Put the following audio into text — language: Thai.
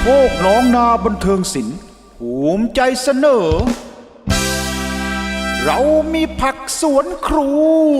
โคกหน้องนาบันเทิงศิลป์ภูมิใจเสนอ เรามีผักสวนครัว